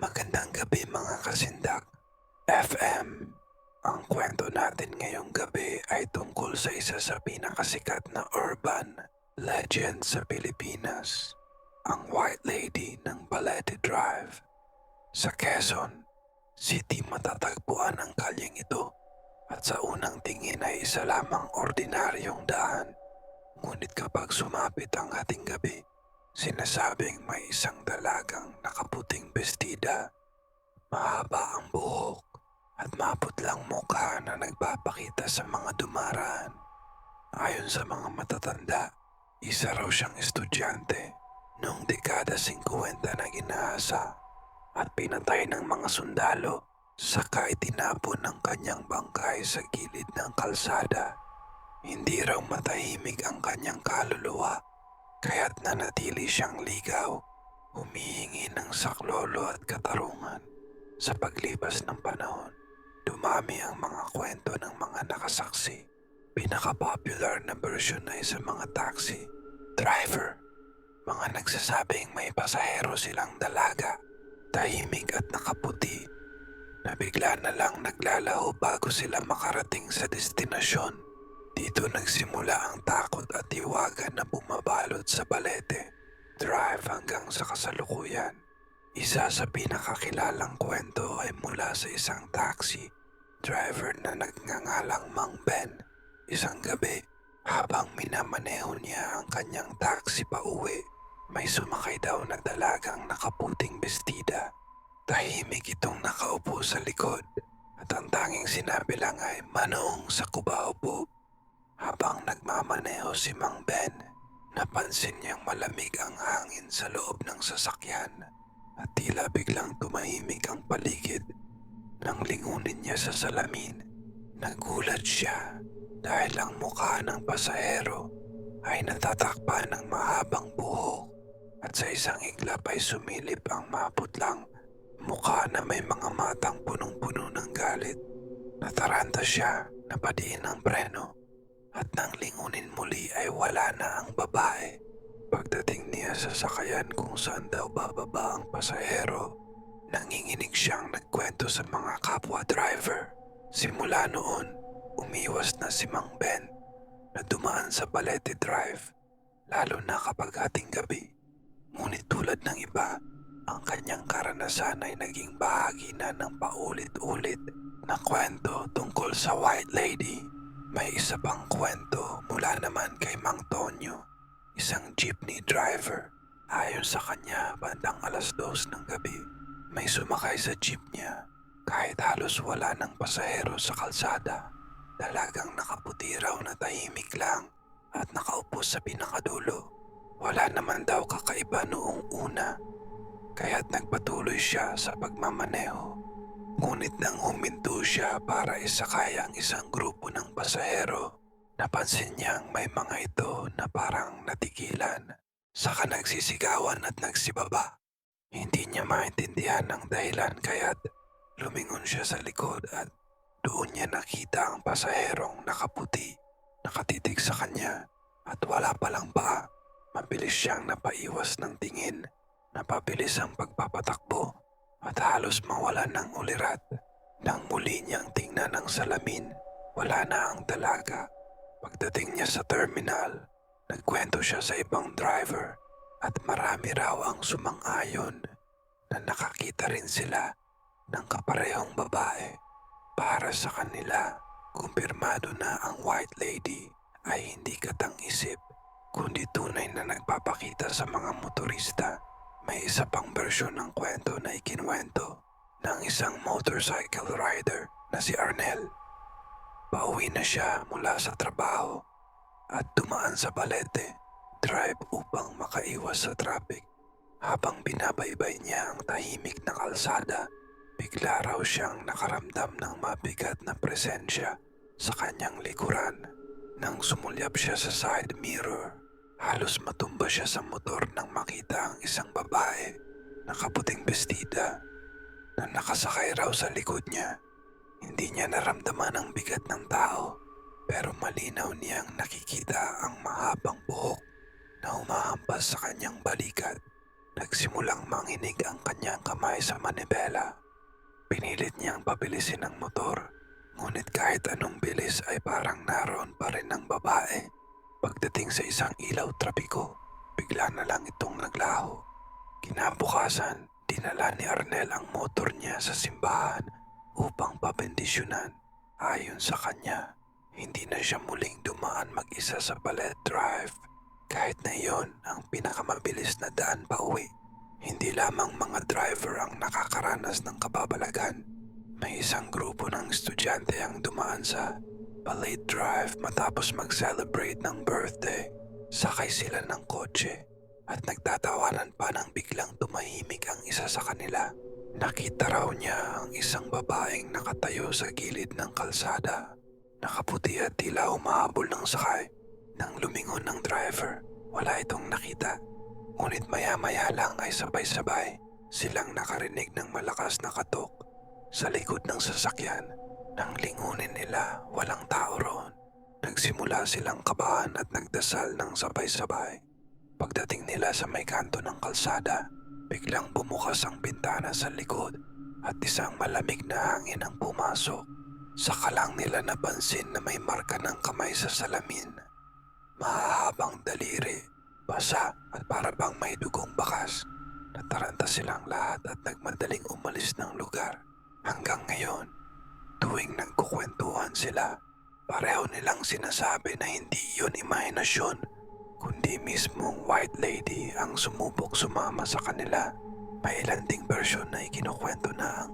Magandang gabi mga kasindak. FM. Ang kwento natin ngayong gabi ay tungkol sa isa sa pinakasikat na urban legend sa Pilipinas. Ang White Lady ng Balete Drive. Sa Quezon City matatagpuan ang kalyeng ito at sa unang tingin ay isa lamang ordinaryong daan. Ngunit kapag sumapit ang hating gabi, Sinasabing may isang dalagang nakaputing bestida, mahaba ang buhok at maputlang mukha na nagpapakita sa mga dumaraan. Ayon sa mga matatanda, isa raw siyang estudyante noong dekada 50 na ginahasa at pinatay ng mga sundalo saka itinapon ng kanyang bangkay sa gilid ng kalsada. Hindi raw matahimik ang kanyang kaluluwa kaya't nanatili siyang ligaw, humihingi ng saklolo at katarungan. Sa paglipas ng panahon, dumami ang mga kwento ng mga nakasaksi. Pinaka-popular na version ay sa mga taxi, driver, mga nagsasabing may pasahero silang dalaga, tahimik at nakaputi, na bigla na lang naglalaho bago sila makarating sa destinasyon. Dito nagsimula ang takot at tiwaga na bumabalot sa balete. Drive hanggang sa kasalukuyan. Isa sa pinakakilalang kwento ay mula sa isang taxi driver na nagngangalang Mang Ben. Isang gabi, habang minamaneho niya ang kanyang taxi pa uwi, may sumakay daw na dalagang nakaputing bestida. Tahimik itong nakaupo sa likod at ang tanging sinabi lang ay manoong sa Cubao po. Habang nagmamaneho si Mang Ben, napansin niyang malamig ang hangin sa loob ng sasakyan at tila biglang tumahimik ang paligid. Nang lingunin niya sa salamin, nagulat siya dahil ang mukha ng pasahero ay natatakpan ng mahabang buhok at sa isang iglap ay sumilip ang maputlang mukha na may mga matang punong-puno ng galit. Nataranta siya, napadiin ang preno at nang lingunin muli ay wala na ang babae. Pagdating niya sa sakayan kung saan daw bababa ang pasahero, nanginginig siyang nagkwento sa mga kapwa driver. Simula noon, umiwas na si Mang Ben na dumaan sa Balete Drive, lalo na kapag ating gabi. Ngunit tulad ng iba, ang kanyang karanasan ay naging bahagi na ng paulit-ulit na kwento tungkol sa White Lady. May isa pang kwento mula naman kay Mang Tonyo, isang jeepney driver. Ayon sa kanya, bandang alas dos ng gabi, may sumakay sa jeep niya kahit halos wala ng pasahero sa kalsada. Dalagang nakaputi raw na tahimik lang at nakaupo sa pinakadulo. Wala naman daw kakaiba noong una, kaya't nagpatuloy siya sa pagmamaneho. Ngunit nang huminto siya para isakay ang isang grupo ng pasahero, napansin niyang may mga ito na parang natigilan. Saka nagsisigawan at nagsibaba. Hindi niya maintindihan ang dahilan kaya't lumingon siya sa likod at doon niya nakita ang pasaherong nakaputi, nakatitig sa kanya at wala palang paa. Mabilis siyang napaiwas ng tingin, napabilis ang pagpapatakbo at halos mawala ng ulirat. Nang muli niyang tingnan ang salamin, wala na ang dalaga. Pagdating niya sa terminal, nagkwento siya sa ibang driver at marami raw ang sumang-ayon na nakakita rin sila ng kaparehong babae. Para sa kanila, kumpirmado na ang White Lady ay hindi katang-isip kundi tunay na nagpapakita sa mga motorista may isa pang bersyon ng kwento na ikinwento ng isang motorcycle rider na si Arnel. Pauwi na siya mula sa trabaho at dumaan sa balete drive upang makaiwas sa traffic. Habang binabaybay niya ang tahimik na kalsada, bigla raw siyang nakaramdam ng mabigat na presensya sa kanyang likuran. Nang sumulyap siya sa side mirror, Halos matumba siya sa motor nang makita ang isang babae nakaputing bestida na nakasakay raw sa likod niya. Hindi niya naramdaman ang bigat ng tao pero malinaw niyang nakikita ang mahabang buhok na humahampas sa kanyang balikat. nagsimulang manginig ang kanyang kamay sa manibela. Pinilit niyang pabilisin ang motor, ngunit kahit anong bilis ay parang naroon pa rin ang babae. Pagdating sa isang ilaw trapiko, bigla na lang itong naglaho. Kinabukasan, dinala ni Arnel ang motor niya sa simbahan upang pabendisyonan. Ayon sa kanya, hindi na siya muling dumaan mag-isa sa Ballet Drive. Kahit na iyon ang pinakamabilis na daan pa uwi. Hindi lamang mga driver ang nakakaranas ng kababalagan. May isang grupo ng estudyante ang dumaan sa Ballet Drive matapos mag-celebrate ng birthday. Sakay sila ng kotse at nagtatawanan pa nang biglang tumahimik ang isa sa kanila. Nakita raw niya ang isang babaeng nakatayo sa gilid ng kalsada. Nakaputi at tila umahabol ng sakay. Nang lumingon ng driver, wala itong nakita. Ngunit maya-maya lang ay sabay-sabay silang nakarinig ng malakas na katok sa likod ng sasakyan. Nang lingunin nila, walang tao roon. Nagsimula silang kabahan at nagdasal ng sabay-sabay. Pagdating nila sa may kanto ng kalsada, biglang bumukas ang bintana sa likod at isang malamig na hangin ang pumasok. Saka lang nila napansin na may marka ng kamay sa salamin. Mahahabang daliri, basa at para bang may dugong bakas. Nataranta silang lahat at nagmadaling umalis ng lugar. Hanggang ngayon, tuwing nagkukwentuhan sila, pareho nilang sinasabi na hindi yun imahinasyon, kundi mismong white lady ang sumubok sumama sa kanila. May ilan ding version na ikinukwento na ang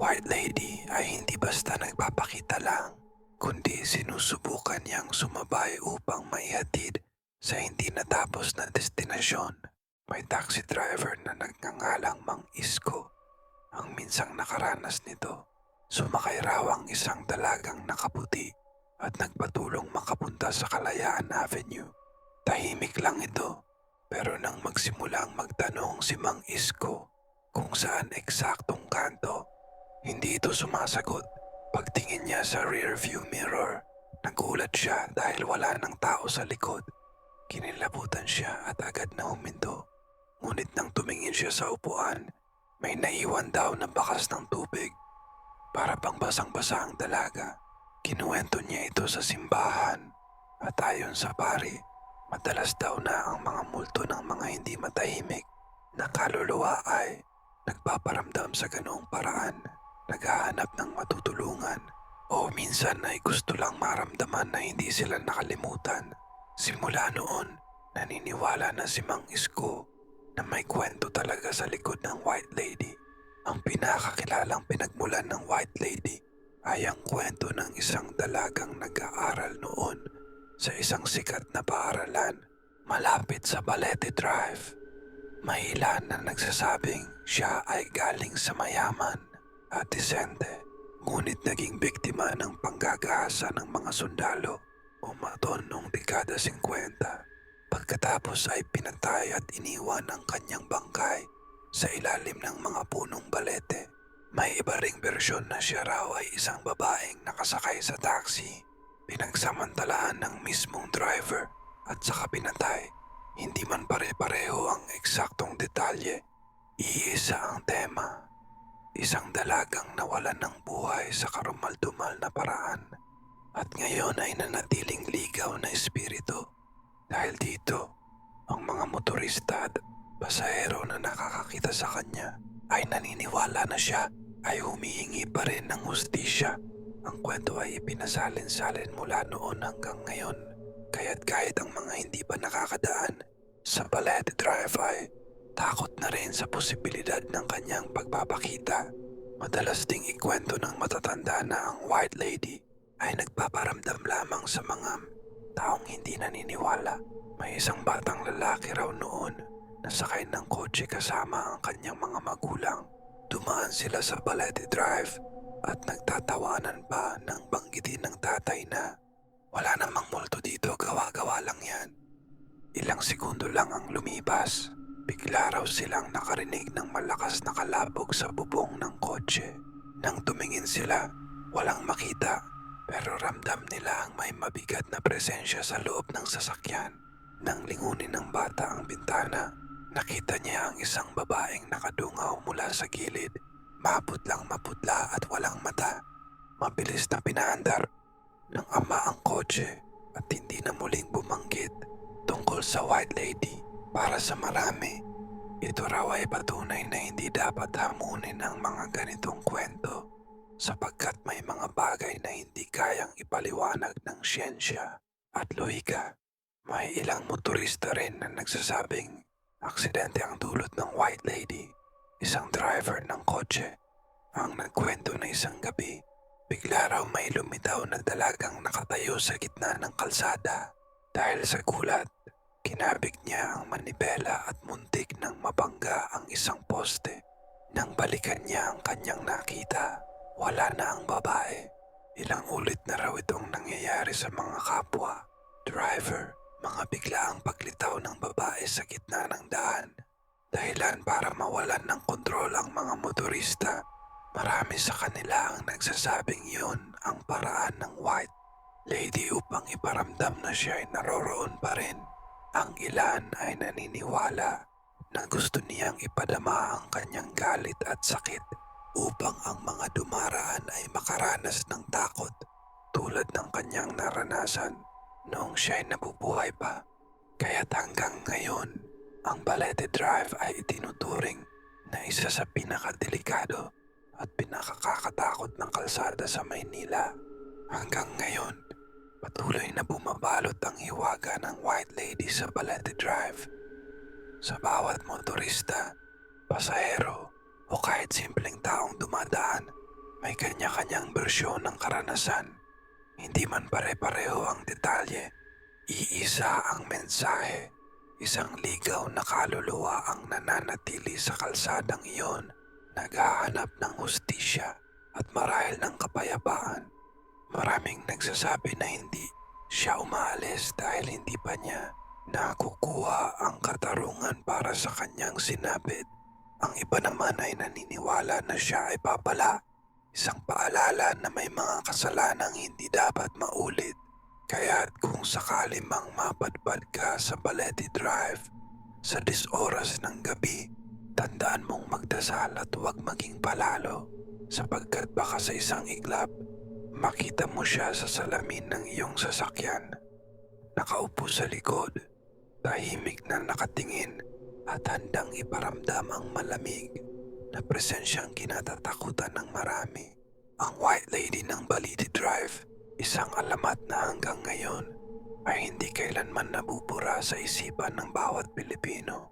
white lady ay hindi basta nagpapakita lang, kundi sinusubukan niyang sumabay upang maihatid sa hindi natapos na destinasyon. May taxi driver na nagngangalang Mang Isko ang minsang nakaranas nito. Sumakay raw ang isang dalagang nakaputi at nagpatulong makapunta sa Kalayaan Avenue. Tahimik lang ito pero nang magsimulang magtanong si Mang Isko kung saan eksaktong kanto, hindi ito sumasagot. Pagtingin niya sa rear view mirror, nagulat siya dahil wala ng tao sa likod. Kinilabutan siya at agad na huminto. Ngunit nang tumingin siya sa upuan, may naiwan daw na bakas ng tubig. Para pang basang-basa ang dalaga. Kinuwento niya ito sa simbahan. At ayon sa pari, madalas daw na ang mga multo ng mga hindi matahimik na kaluluwa ay nagpaparamdam sa ganoong paraan, naghahanap ng matutulungan o minsan ay gusto lang maramdaman na hindi sila nakalimutan. Simula noon, naniniwala na si Mang Isko na may kwento talaga sa likod ng White Lady. Ang pinakakilalang pinagmulan ng White Lady ay ang kwento ng isang dalagang nag-aaral noon sa isang sikat na paaralan malapit sa Balete Drive. May ilan na nagsasabing siya ay galing sa mayaman at disente, ngunit naging biktima ng panggagahasa ng mga sundalo o noong dekada 50. Pagkatapos ay pinatay at iniwan ang kanyang bangkay sa ilalim ng mga punong balete. May iba ring bersyon na siya raw ay isang babaeng nakasakay sa taxi. Pinagsamantalaan ng mismong driver at saka pinatay. Hindi man pare-pareho ang eksaktong detalye. Iisa ang tema. Isang dalagang nawalan ng buhay sa karumal-dumal na paraan. At ngayon ay nanatiling ligaw na espiritu. Dahil dito, ang mga motorista at pasahero na nakakakita sa kanya ay naniniwala na siya ay humihingi pa rin ng hustisya. Ang kwento ay ipinasalin-salin mula noon hanggang ngayon. Kaya't kahit ang mga hindi pa nakakadaan sa Balete Drive ay takot na rin sa posibilidad ng kanyang pagpapakita. Madalas ding ikwento ng matatanda na ang White Lady ay nagpaparamdam lamang sa mga taong hindi naniniwala. May isang batang lalaki raw noon na sakay ng kotse kasama ang kanyang mga magulang. Dumaan sila sa Balete Drive at nagtatawanan pa nang banggitin ng tatay na wala namang multo dito, gawa-gawa lang yan. Ilang segundo lang ang lumipas. Bigla raw silang nakarinig ng malakas na kalabog sa bubong ng kotse. Nang tumingin sila, walang makita pero ramdam nila ang may mabigat na presensya sa loob ng sasakyan. Nang lingunin ng bata ang bintana, Nakita niya ang isang babaeng nakadungaw mula sa gilid. Maputlang maputla at walang mata. Mabilis na pinaandar ng ama ang kotse at hindi na muling bumanggit tungkol sa white lady para sa marami. Ito raw ay patunay na hindi dapat hamunin ang mga ganitong kwento sapagkat may mga bagay na hindi kayang ipaliwanag ng siyensya at lohika. May ilang motorista rin na nagsasabing aksidente ang dulot ng white lady, isang driver ng kotse. Ang nagkwento na isang gabi, bigla raw may lumitaw na dalagang nakatayo sa gitna ng kalsada. Dahil sa gulat, kinabig niya ang manibela at muntik nang mabangga ang isang poste. Nang balikan niya ang kanyang nakita, wala na ang babae. Ilang ulit na raw itong nangyayari sa mga kapwa. Driver, mga biglaang paglitaw ng babae sa gitna ng daan. Dahilan para mawalan ng kontrol ang mga motorista. Marami sa kanila ang nagsasabing yun ang paraan ng white lady upang iparamdam na siya ay naroroon pa rin. Ang ilan ay naniniwala na gusto niyang ipadama ang kanyang galit at sakit upang ang mga dumaraan ay makaranas ng takot tulad ng kanyang naranasan noong siya ay nabubuhay pa. Kaya't hanggang ngayon, ang Balete Drive ay itinuturing na isa sa pinakadelikado at pinakakakatakot ng kalsada sa Maynila. Hanggang ngayon, patuloy na bumabalot ang hiwaga ng White Lady sa Balete Drive. Sa bawat motorista, pasahero o kahit simpleng taong dumadaan, may kanya-kanyang bersyon ng karanasan. Hindi man pare-pareho ang detalye, iisa ang mensahe. Isang ligaw na kaluluwa ang nananatili sa kalsadang iyon, naghahanap ng hustisya at marahil ng kapayapaan. Maraming nagsasabi na hindi siya umaalis dahil hindi pa niya nakukuha ang katarungan para sa kanyang sinabit. Ang iba naman ay naniniwala na siya ay papala, isang paalala na may mga kasalanang hindi dapat maulit. Kaya't kung sakali mang mapadpad ka sa Balete Drive sa 10 oras ng gabi, tandaan mong magdasal at huwag maging palalo sapagkat baka sa isang iglap, makita mo siya sa salamin ng iyong sasakyan. Nakaupo sa likod, tahimik na nakatingin at handang iparamdam ang malamig na presensyang kinatatakutan ng marami. Ang White Lady ng Balete Drive, isang alamat na hanggang ngayon ay hindi kailanman nabubura sa isipan ng bawat Pilipino.